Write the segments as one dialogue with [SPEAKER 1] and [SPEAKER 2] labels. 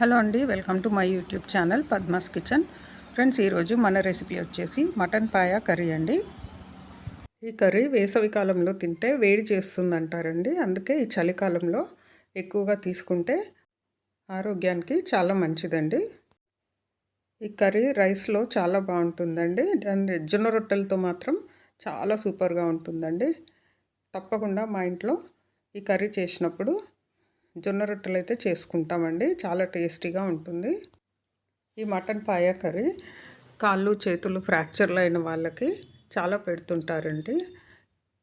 [SPEAKER 1] Hello అండి welcome to my YouTube channel Padma's kitchen. Friends ఈరోజు మన రెసిపీ వచ్చేసి మటన్ పాయ కర్రీ అండి. ఈ కర్రీ వేసవి కాలంలో తింటే వేడి చేస్తుంది అంటారండి అందుకే ఈ చలికాలంలో ఎక్కువగా తీసుకుంటే ఆరోగ్యానికి చాలా మంచిదండి. ఈ కర్రీ రైస్లో చాలా బాగుంటుందండి. అండ్ జొన్న రొట్టెలతో మాత్రం చాలా సూపర్గా ఉంటుందండి. తప్పకుండా మా ఇంట్లో ఈ కర్రీ చేసినప్పుడు జొన్న రొట్టెలు అయితే చేసుకుంటామండి. చాలా టేస్టీగా ఉంటుంది. ఈ మటన్ పాయ కర్రీ కాళ్ళు చేతులు ఫ్రాక్చర్లు అయిన వాళ్ళకి చాలా పెడుతుంటారండి.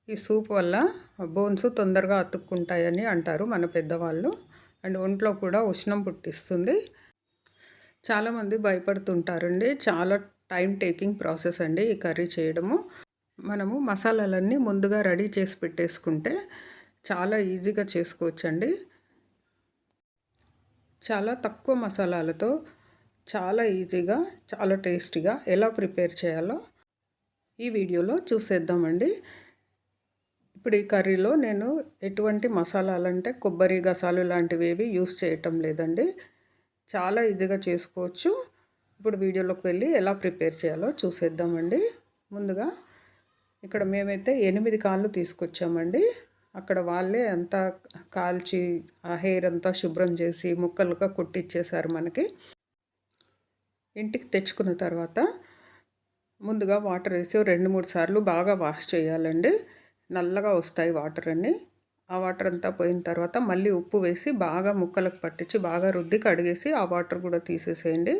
[SPEAKER 1] ఈ సూప్ వల్ల బోన్స్ తొందరగా అతుక్కుంటాయని అంటారు మన పెద్దవాళ్ళు. అండ్ ఒంట్లో కూడా ఉష్ణం పుట్టిస్తుంది. చాలామంది భయపడుతుంటారండి. చాలా టైం టేకింగ్ ప్రాసెస్ అండి ఈ కర్రీ చేయడము. మనము మసాలాలన్నీ ముందుగా రెడీ చేసి పెట్టేసుకుంటే చాలా ఈజీగా చేసుకోవచ్చండి. చాలా తక్కువ మసాలాలతో చాలా ఈజీగా చాలా టేస్టీగా ఎలా ప్రిపేర్ చేయాలో ఈ వీడియోలో చూసేద్దామండి. ఇప్పుడు ఈ కర్రీలో నేను ఎటువంటి మసాలాలు అంటే కొబ్బరి గసాలు లాంటివి ఏవి యూస్ చేయటం లేదండి. చాలా ఈజీగా చేసుకోవచ్చు. ఇప్పుడు వీడియోలోకి వెళ్ళి ఎలా ప్రిపేర్ చేయాలో చూసేద్దామండి. ముందుగా ఇక్కడ మేమైతే ఎనిమిది కాళ్ళు తీసుకొచ్చామండి. అక్కడ వాళ్ళే అంతా కాల్చి ఆ హెయిర్ అంతా శుభ్రం చేసి ముక్కలుగా కొట్టిచ్చేసారు మనకి. ఇంటికి తెచ్చుకున్న తర్వాత ముందుగా వాటర్ వేసి రెండు మూడు సార్లు బాగా వాష్ చేయాలండి. నల్లగా వస్తాయి వాటర్ అన్నీ. ఆ వాటర్ అంతా పోయిన తర్వాత మళ్ళీ ఉప్పు వేసి బాగా ముక్కలకు పట్టించి బాగా రుద్ది కడిగేసి ఆ వాటర్ కూడా తీసేసేయండి.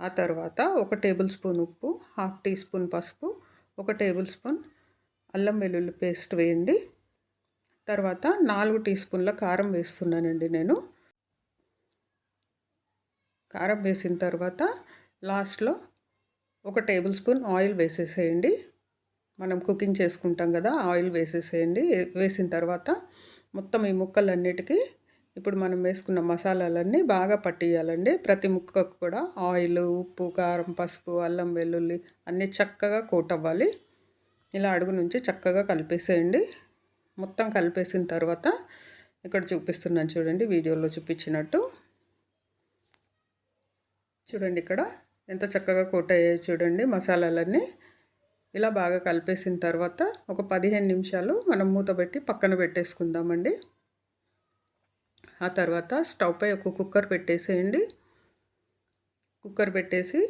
[SPEAKER 1] ఆ తర్వాత ఒక టేబుల్ స్పూన్ ఉప్పు హాఫ్ టీ స్పూన్ పసుపు ఒక టేబుల్ స్పూన్ అల్లం వెల్లుల్లి పేస్ట్ వేయండి. తర్వాత నాలుగు టీ స్పూన్ల కారం వేస్తున్నానండి నేను. కారం వేసిన తర్వాత లాస్ట్లో ఒక టేబుల్ స్పూన్ ఆయిల్ వేసేసేయండి. మనం కుకింగ్ చేసుకుంటాం కదా ఆయిల్ వేసేసేయండి. వేసిన తర్వాత మొత్తం ఈ ముక్కలన్నిటికీ ఇప్పుడు మనం వేసుకున్న మసాలాలన్నీ బాగా పట్టియాలండి. ప్రతి ముక్కకు కూడా ఆయిల్ ఉప్పు కారం పసుపు అల్లం వెల్లుల్లి అన్నీ చక్కగా కోట్ అవ్వాలి ఇలా అడుగు నుంచి చక్కగా కలిపేసేయండి. మొత్తం కలిపేసిన తర్వాత ఇక్కడ చూపిస్తున్నాను చూడండి వీడియోలో చూపించినట్టు. చూడండి ఇక్కడ ఎంత చక్కగా కోట్ అయ్యాయి చూడండి మసాలాలన్నీ. ఇలా బాగా కలిపేసిన తర్వాత ఒక పదిహేను నిమిషాలు మనం మూత పెట్టి పక్కన పెట్టేసుకుందామండి. ఆ తర్వాత స్టవ్ పై ఒక కుక్కర్ పెట్టేసేయండి. కుక్కర్ పెట్టేసి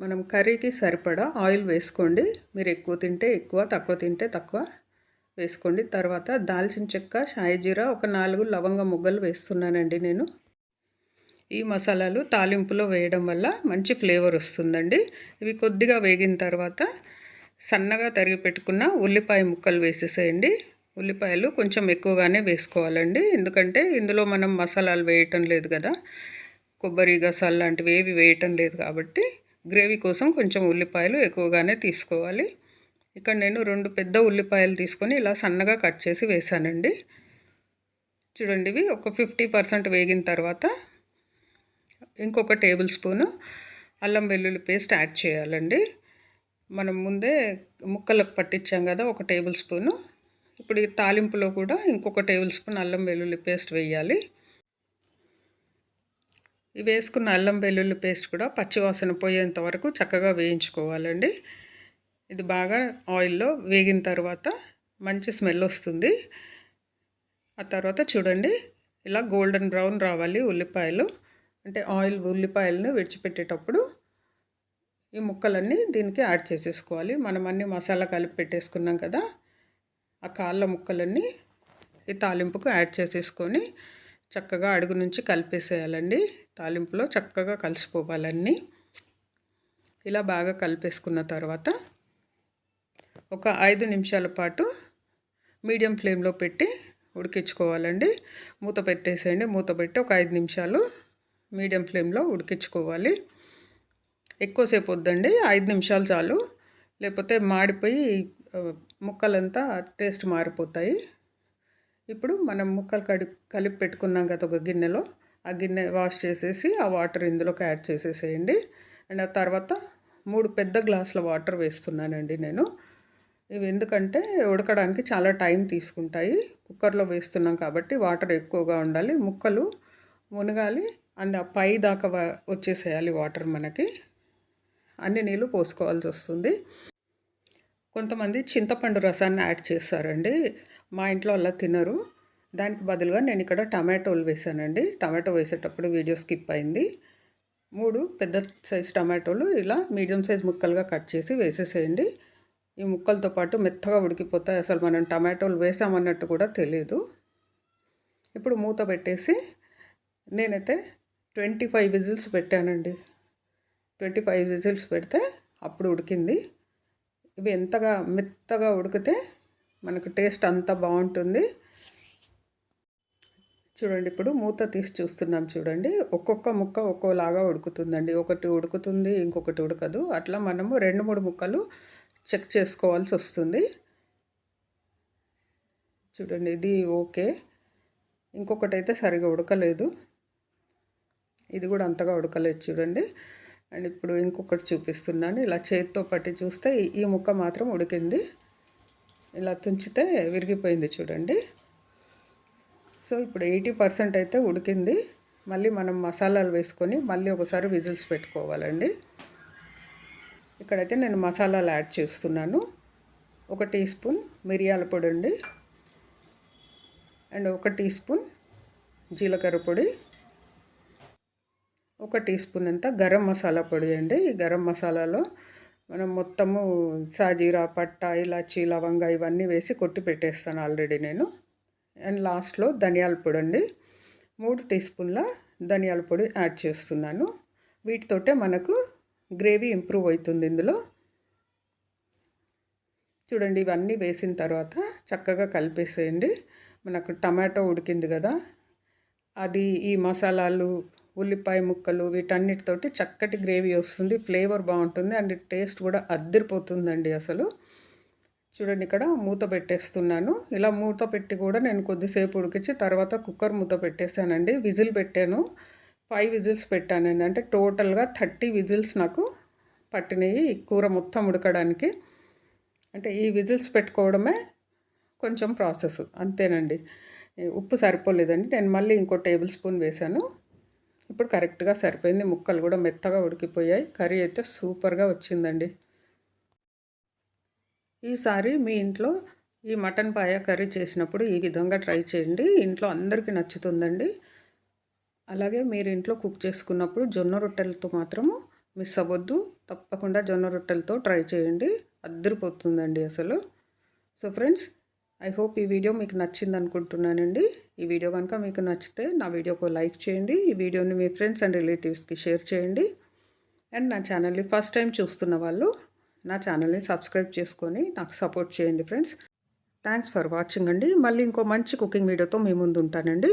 [SPEAKER 1] మనం కర్రీకి సరిపడా ఆయిల్ వేసుకోండి. మీరు ఎక్కువ తింటే ఎక్కువ తక్కువ తింటే తక్కువ. వేసుకోండి. తర్వాత దాల్చిన చెక్క షాయిజీరా ఒక నాలుగు లవంగ ముగ్గలు వేస్తున్నానండి నేను. ఈ మసాలాలు తాలింపులో వేయడం వల్ల మంచి ఫ్లేవర్ వస్తుందండి. ఇవి కొద్దిగా వేగిన తర్వాత సన్నగా తరిగి పెట్టుకున్న ఉల్లిపాయ ముక్కలు వేసేసేయండి. ఉల్లిపాయలు కొంచెం ఎక్కువగానే వేసుకోవాలండి. ఎందుకంటే ఇందులో మనం మసాలాలు వేయటం లేదు కదా. కొబ్బరి గసాలు లాంటివి ఏవి వేయటం లేదు కాబట్టి గ్రేవీ కోసం కొంచెం ఉల్లిపాయలు ఎక్కువగానే తీసుకోవాలి. ఇక్కడ నేను రెండు పెద్ద ఉల్లిపాయలు తీసుకొని ఇలా సన్నగా కట్ చేసి వేసానండి చూడండి ఇవి ఒక ఫిఫ్టీ పర్సెంట్ వేగిన తర్వాత ఇంకొక టేబుల్ స్పూను అల్లం వెల్లుల్లి పేస్ట్ యాడ్ చేయాలండి. మనం ముందే ముక్కలకు పట్టించాం కదా ఒక టేబుల్ స్పూను. ఇప్పుడు ఈ తాలింపులో కూడా ఇంకొక టేబుల్ స్పూన్ అల్లం వెల్లుల్లి పేస్ట్ వేయాలి. ఇవి వేసుకున్న అల్లం వెల్లుల్లి పేస్ట్ కూడా పచ్చివాసన పోయేంత వరకు చక్కగా వేయించుకోవాలండి. ఇది బాగా ఆయిల్లో వేగిన తర్వాత మంచి స్మెల్ వస్తుంది. ఆ తర్వాత చూడండి ఇలా గోల్డెన్ బ్రౌన్ రావాలి ఉల్లిపాయలు. అంటే ఆయిల్ ఉల్లిపాయలను విడిచిపెట్టేటప్పుడు ఈ ముక్కలన్నీ దీనికి యాడ్ చేసేసుకోవాలి. మనం అన్ని మసాలా కలిపి పెట్టేసుకున్నాం కదా ఆ కాళ్ళ ముక్కలన్నీ ఈ తాలింపుకు యాడ్ చేసేసుకొని చక్కగా అడుగు నుంచి కలిపేసేయాలండి. తాలింపులో చక్కగా కలిసిపోవాలన్నీ ఇలా బాగా కలిపేసుకున్న తర్వాత ఒక ఐదు నిమిషాల పాటు మీడియం ఫ్లేమ్లో పెట్టి ఉడికించుకోవాలండి. మూత పెట్టేసేయండి. మూత పెట్టి ఒక ఐదు నిమిషాలు మీడియం ఫ్లేమ్లో ఉడికించుకోవాలి. ఎక్కువసేపు వద్దండి. ఐదు నిమిషాలు చాలు. లేకపోతే మాడిపోయి ముక్కలంతా టేస్ట్ మారిపోతాయి. ఇప్పుడు మనం ముక్కలు కడి కలిపి పెట్టుకున్నాం కదా ఒక గిన్నెలో. ఆ గిన్నె వాష్ చేసేసి ఆ వాటర్ ఇందులోకి యాడ్ చేసేసేయండి. అండ్ ఆ తర్వాత మూడు పెద్ద గ్లాసుల వాటర్ వేస్తున్నానండి నేను. ఇవి ఎందుకంటే ఉడకడానికి చాలా టైం తీసుకుంటాయి. కుక్కర్లో వేస్తున్నాం కాబట్టి వాటర్ ఎక్కువగా ఉండాలి. ముక్కలు మునగాలి అండ్ ఆ పై దాకా వచ్చేసేయాలి వాటర్ మనకి. అన్ని నీళ్ళు పోసుకోవాల్సి వస్తుంది. కొంతమంది చింతపండు రసాన్ని యాడ్ చేస్తారండి. మా ఇంట్లో అలా తినరు. దానికి బదులుగా నేను ఇక్కడ టమాటోలు వేసానండి. టమాటో వేసేటప్పుడు వీడియో స్కిప్ అయింది. మూడు పెద్ద సైజ్ టమాటోలు ఇలా మీడియం సైజ్ ముక్కలుగా కట్ చేసి వేసేసేయండి. ఈ ముక్కలతో పాటు మెత్తగా ఉడికిపోతాయి. అసలు మనం టమాటోలు వేసామన్నట్టు కూడా తెలియదు ఇప్పుడు మూత పెట్టేసి నేనైతే ట్వంటీ ఫైవ్ విజిల్స్ పెట్టానండి. ట్వంటీ ఫైవ్ విజిల్స్ పెడితే అప్పుడు ఉడికింది. ఇవి ఎంతగా మెత్తగా ఉడికితే మనకు టేస్ట్ అంత బాగుంటుంది. చూడండి ఇప్పుడు మూత తీసి చూస్తున్నాం చూడండి. ఒక్కొక్క ముక్క ఒక్కోలాగా ఉడుకుతుందండి. ఒకటి ఉడుకుతుంది ఇంకొకటి ఉడకదు. అట్లా మనము రెండు మూడు ముక్కలు చెక్ చేసుకోవాల్సి వస్తుంది. చూడండి ఇది ఓకే. ఇంకొకటి అయితే సరిగా ఉడకలేదు. ఇది కూడా అంతగా ఉడకలేదు చూడండి. అండ్ ఇప్పుడు ఇంకొకటి చూపిస్తున్నాను. ఇలా చేతితో పట్టి చూస్తే ఈ ముక్క మాత్రం ఉడికింది. ఇలా తుంచితే విరిగిపోయింది చూడండి. సో ఇప్పుడు ఎయిటీ పర్సెంట్ అయితే ఉడికింది. మళ్ళీ మనం మసాలాలు వేసుకొని మళ్ళీ ఒకసారి విజిల్స్ పెట్టుకోవాలండి. ఇక్కడైతే నేను మసాలాలు యాడ్ చేస్తున్నాను. ఒక టీ స్పూన్ మిరియాల పొడి అండి. అండ్ ఒక టీ స్పూన్ జీలకర్ర పొడి. ఒక టీ స్పూన్ అంత గరం మసాలా పొడి అండి. ఈ గరం మసాలాలో మనం మొత్తము సాజీరా పట్ట ఇలాచి లవంగ ఇవన్నీ వేసి కొట్టి పెట్టేస్తాను ఆల్రెడీ నేను. అండ్ లాస్ట్లో ధనియాల పొడి అండి. మూడు టీ స్పూన్ల ధనియాల పొడి యాడ్ చేస్తున్నాను. వీటితోటే మనకు గ్రేవీ ఇంప్రూవ్ అవుతుంది ఇందులో. చూడండి ఇవన్నీ వేసిన తర్వాత చక్కగా కలిపేసేయండి. మనకు టమాటో ఉడికింది కదా అది ఈ మసాలాలు ఉల్లిపాయ ముక్కలు వీటన్నిటితోటి చక్కటి గ్రేవీ వస్తుంది ఫ్లేవర్ బాగుంటుంది అండ్ టేస్ట్ కూడా అద్దరిపోతుందండి అసలు. చూడండి ఇక్కడ మూత పెట్టేస్తున్నాను. ఇలా మూత పెట్టి కూడా నేను కొద్దిసేపు ఉడికించి తర్వాత కుక్కర్ మూత పెట్టేశానండి. విజిల్ పెట్టాను. ఫైవ్ విజిల్స్ పెట్టానండి. అంటే టోటల్గా థర్టీ విజిల్స్ నాకు పట్టినాయి కూర మొత్తం ఉడకడానికి. అంటే ఈ విజిల్స్ పెట్టుకోవడమే కొంచెం ప్రాసెస్ అంతేనండి. ఉప్పు సరిపోలేదండి. నేను మళ్ళీ ఇంకో టేబుల్ స్పూన్ వేశాను. ఇప్పుడు కరెక్ట్గా సరిపోయింది. ముక్కలు కూడా మెత్తగా ఉడికిపోయాయి. కర్రీ అయితే సూపర్గా వచ్చిందండి. ఈసారి మీ ఇంట్లో ఈ మటన్ పాయ కర్రీ చేసినప్పుడు ఈ విధంగా ట్రై చేయండి. ఇంట్లో అందరికీ నచ్చుతుందండి. అలాగే మీరు ఇంట్లో కుక్ చేసుకున్నప్పుడు జొన్న రొట్టెలతో మాత్రము మిస్ అవ్వద్దు. తప్పకుండా జొన్న రొట్టెలతో ట్రై చేయండి. అద్దరిపోతుందండి అసలు. సో ఫ్రెండ్స్ ఐ హోప్ ఈ వీడియో మీకు నచ్చింది అనుకుంటున్నానండి ఈ వీడియో కనుక మీకు నచ్చితే నా వీడియోకు లైక్ చేయండి. ఈ వీడియోని మీ ఫ్రెండ్స్ అండ్ రిలేటివ్స్కి షేర్ చేయండి. అండ్ నా ఛానల్ని ఫస్ట్ టైం చూస్తున్న వాళ్ళు నా ఛానల్ని సబ్స్క్రైబ్ చేసుకొని నాకు సపోర్ట్ చేయండి ఫ్రెండ్స్. థ్యాంక్స్ ఫర్ వాచింగ్ అండి. మళ్ళీ ఇంకో మంచి కుకింగ్ వీడియోతో మీ ముందు ఉంటానండి.